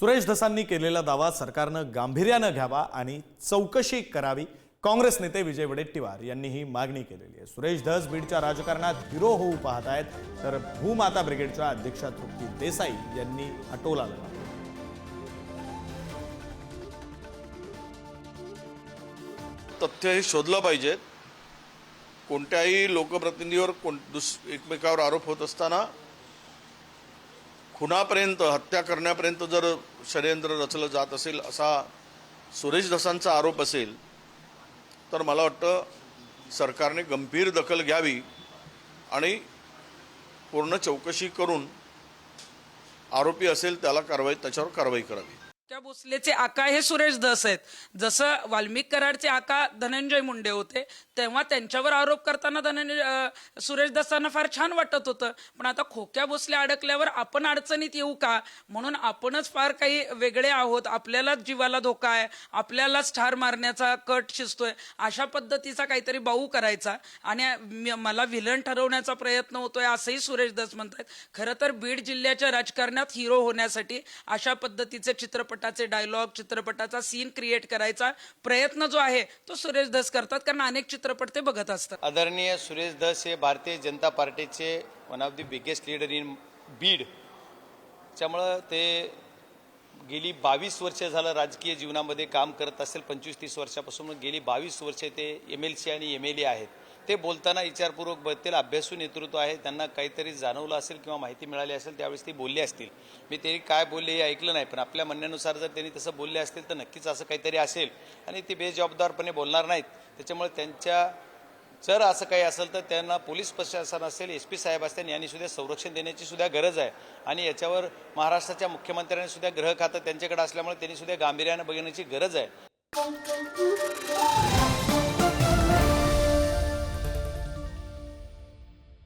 सुरेश धसांनी केलेला दावा सरकारनं गांभीर्यानं घ्यावा आणि चौकशी करावी. काँग्रेस नेते विजय वडेट्टीवार यांनी ही मागणी केलेली आहे. सुरेश धस बीडच्या राजकारणात हिरो होऊ पाहत आहेत. तर भूमाता ब्रिगेडच्या अध्यक्षा तृप्ती देसाई यांनी अटोला लावला तथ्य हे शोधलं पाहिजेत कोणत्याही लोकप्रतिनिधीवर कोण दुस एकमेकावर आरोप होत असताना खुनापर्यंत हत्या करण्यापर्यंत जर षडयंत्र रचलं जात असेल असा सुरेश धसांचा आरोप असेल तर मला वाटतं सरकारने गंभीर दखल घ्यावी आणि पूर्ण चौकशी करून आरोपी असेल त्याला कारवाई त्याच्यावर कारवाई करावी. त्या भोसलेचे आका हे सुरेश दस आहेत. जसं वाल्मिक कराडचे आका धनंजय मुंडे होते तेव्हा त्यांच्यावर आरोप करताना धनंजय अं, सुरेश दसांना फार छान वाटत होतं. पण आता खोक्या भोसले अडकल्यावर आपण अडचणीत येऊ का? म्हणून आपणच फार काही वेगळे आहोत. आपल्यालाच जीवाला धोका आहे. आपल्यालाच ठार मारण्याचा कट शिजतोय. अशा पद्धतीचा काहीतरी बाऊ करायचा. आणि म- मला व्हिलन ठरवण्याचा प्रयत्न होतोय असंही सुरेश दस म्हणतात खरं तर बीड जिल्ह्याच्या राजकारणात हिरो होण्यासाठी अशा पद्धतीचे चित्रपट चित्रपटाचे डायलॉग चित्रपटाचा सीन क्रिएट करायचा प्रयत्न जो आहे तो सुरेश दस करतात. कारण अनेक चित्रपट ते बघत असतात. आदरणीय सुरेश धस हे भारतीय जनता पार्टीचे one of the biggest leader in Beed. त्यामुळं ते गेली बावीस वर्ष झालं राजकीय जीवनामध्ये काम करत असेल पंचवीस तीस वर्षापासून. गेली बावीस वर्षे ते एम एल सी आणि एम एल ए आहेत. ते बोलताना विचारपूर्वक बघतील अभ्यासू नेतृत्व आहे त्यांना काहीतरी जाणवलं असेल किंवा माहिती मिळाली असेल त्यावेळेस ते बोलले असतील. मी ते काय बोलले हे ऐकलं नाही पण आपल्या म्हणण्यानुसार जर त्यांनी तसं बोलले असतील तर नक्कीच असं काहीतरी असेल. आणि ते बेजबाबदारपणे बोलणार नाहीत. त्याच्यामुळे त्यांच्या जर असं काही असेल तर त्यांना पोलीस प्रशासन असेल एस पी साहेब असतील यांनी सुद्धा संरक्षण देण्याची सुद्धा गरज आहे. आणि याच्यावर महाराष्ट्राच्या मुख्यमंत्र्यांनी सुद्धा ग्रह खातं त्यांच्याकडे असल्यामुळे त्यांनी सुद्धा गांभीर्यानं बघण्याची गरज आहे.